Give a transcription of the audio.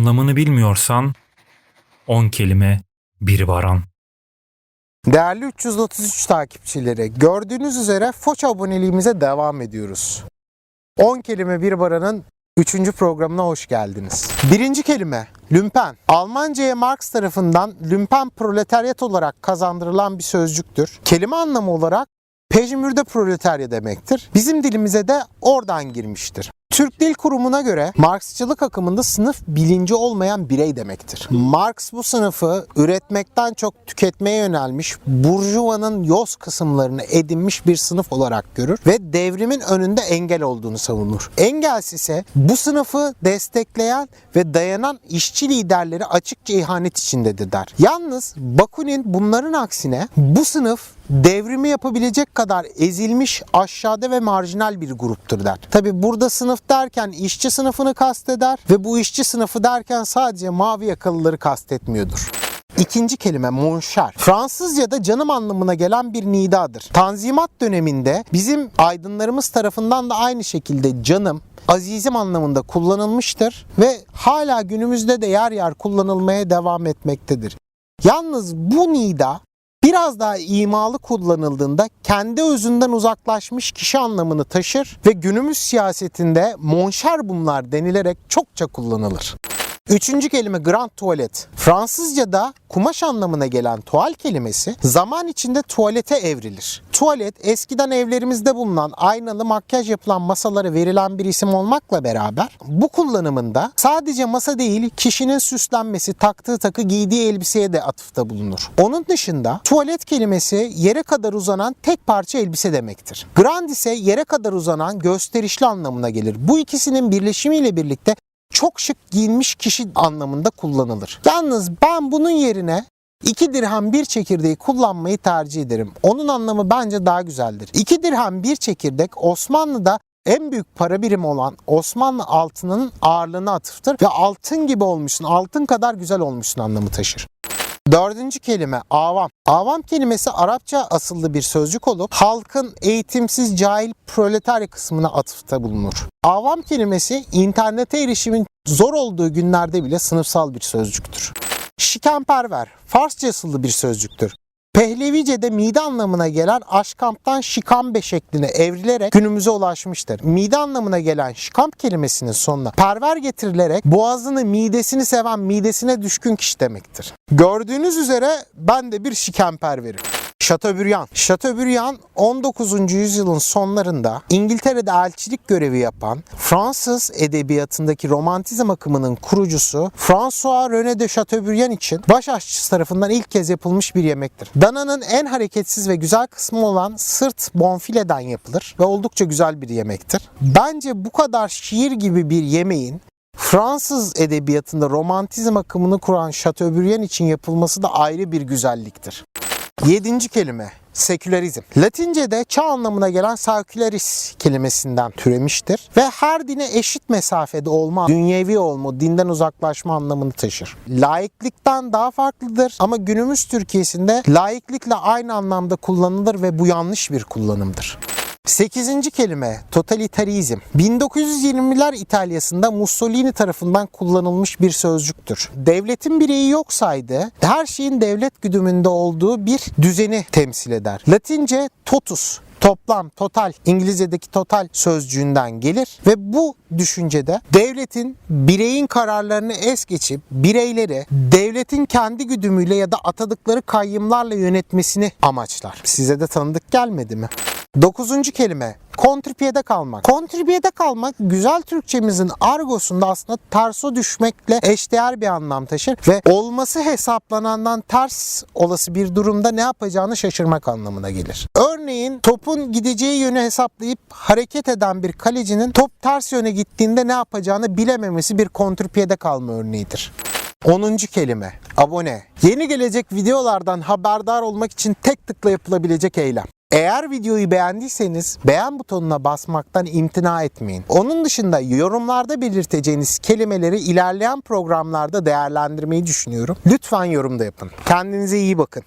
Anlamını bilmiyorsan 10 kelime bir varan. Değerli 333 takipçileri, gördüğünüz üzere Foç aboneliğimize devam ediyoruz. 10 kelime bir baranın 3. programına hoş geldiniz. Birinci kelime, lümpen. Almanca'ya Marx tarafından lümpen proletaryat olarak kazandırılan bir sözcüktür. Kelime anlamı olarak pejmürde proletarya demektir. Bizim dilimize de oradan girmiştir. Türk Dil Kurumu'na göre Marksçılık akımında sınıf bilinci olmayan birey demektir. Marx bu sınıfı üretmekten çok tüketmeye yönelmiş, burjuvanın yoz kısımlarını edinmiş bir sınıf olarak görür ve devrimin önünde engel olduğunu savunur. Engels ise bu sınıfı destekleyen ve dayanan işçi liderleri açıkça ihanet içindedir der. Yalnız Bakunin bunların aksine bu sınıf devrimi yapabilecek kadar ezilmiş, aşağıda ve marjinal bir gruptur der. Tabi burada sınıf derken işçi sınıfını kasteder ve bu işçi sınıfı derken sadece mavi yakalıları kastetmiyordur. İkinci kelime monşer. Fransızca'da canım anlamına gelen bir nidadır. Tanzimat döneminde bizim aydınlarımız tarafından da aynı şekilde canım, azizim anlamında kullanılmıştır ve hala günümüzde de yer yer kullanılmaya devam etmektedir. Yalnız bu nida biraz daha imalı kullanıldığında kendi özünden uzaklaşmış kişi anlamını taşır ve günümüz siyasetinde monşer bunlar denilerek çokça kullanılır. Üçüncü kelime grand tuvalet. Fransızca'da kumaş anlamına gelen tuval kelimesi zaman içinde tuvalete evrilir. Tuvalet eskiden evlerimizde bulunan aynalı makyaj yapılan masalara verilen bir isim olmakla beraber bu kullanımında sadece masa değil kişinin süslenmesi, taktığı takı, giydiği elbiseye de atıfta bulunur. Onun dışında tuvalet kelimesi yere kadar uzanan tek parça elbise demektir. Grand ise yere kadar uzanan gösterişli anlamına gelir. Bu ikisinin birleşimiyle birlikte çok şık giyinmiş kişi anlamında kullanılır. Yalnız ben bunun yerine 2 dirhem bir çekirdeği kullanmayı tercih ederim. Onun anlamı bence daha güzeldir. 2 dirhem bir çekirdek Osmanlı'da en büyük para birimi olan Osmanlı altının ağırlığına atıftır ve altın gibi olmuşsun, altın kadar güzel olmuşsun anlamı taşır. Dördüncü kelime avam. Avam kelimesi Arapça asıllı bir sözcük olup halkın eğitimsiz cahil proletarya kısmına atıfta bulunur. Avam kelimesi internete erişimin zor olduğu günlerde bile sınıfsal bir sözcüktür. Şikenperver, Farsça asıllı bir sözcüktür. Pehlevice'de mide anlamına gelen aşkamptan şikambe şekline evrilerek günümüze ulaşmıştır. Mide anlamına gelen şikamp kelimesinin sonuna perver getirilerek boğazını midesini seven midesine düşkün kişi demektir. Gördüğünüz üzere ben de bir şikamperverim. Chateaubriand. Chateaubriand 19. yüzyılın sonlarında İngiltere'de elçilik görevi yapan Fransız edebiyatındaki romantizm akımının kurucusu François René de Chateaubriand için baş aşçısı tarafından ilk kez yapılmış bir yemektir. Dananın en hareketsiz ve güzel kısmı olan sırt bonfileden yapılır ve oldukça güzel bir yemektir. Bence bu kadar şiir gibi bir yemeğin Fransız edebiyatında romantizm akımını kuran Chateaubriand için yapılması da ayrı bir güzelliktir. Yedinci kelime sekülerizm. Latince'de çağ anlamına gelen secularis kelimesinden türemiştir ve her dine eşit mesafede olma, dünyevi olma, dinden uzaklaşma anlamını taşır. Laiklikten daha farklıdır ama günümüz Türkiye'sinde laiklikle aynı anlamda kullanılır ve bu yanlış bir kullanımdır. Sekizinci kelime totalitarizm. 1920'ler İtalya'sında Mussolini tarafından kullanılmış bir sözcüktür. Devletin bireyi yoksaydı her şeyin devlet güdümünde olduğu bir düzeni temsil eder. Latince totus toplam, total, İngilizce'deki total sözcüğünden gelir ve bu düşüncede devletin bireyin kararlarını es geçip bireyleri devletin kendi güdümüyle ya da atadıkları kayyımlarla yönetmesini amaçlar. Size de tanıdık gelmedi mi? Dokuzuncu kelime kontrpiyede kalmak. Kontrpiyede kalmak güzel Türkçemizin argosunda aslında terso düşmekle eşdeğer bir anlam taşır ve olması hesaplanandan ters olası bir durumda ne yapacağını şaşırmak anlamına gelir. Örneğin topun gideceği yönü hesaplayıp hareket eden bir kalecinin top ters yöne gittiğinde ne yapacağını bilememesi bir kontrpiyede kalma örneğidir. 10. kelime abone. Yeni gelecek videolardan haberdar olmak için tek tıkla yapılabilecek eylem. Eğer videoyu beğendiyseniz beğen butonuna basmaktan imtina etmeyin. Onun dışında yorumlarda belirteceğiniz kelimeleri ilerleyen programlarda değerlendirmeyi düşünüyorum. Lütfen yorumda yapın. Kendinize iyi bakın.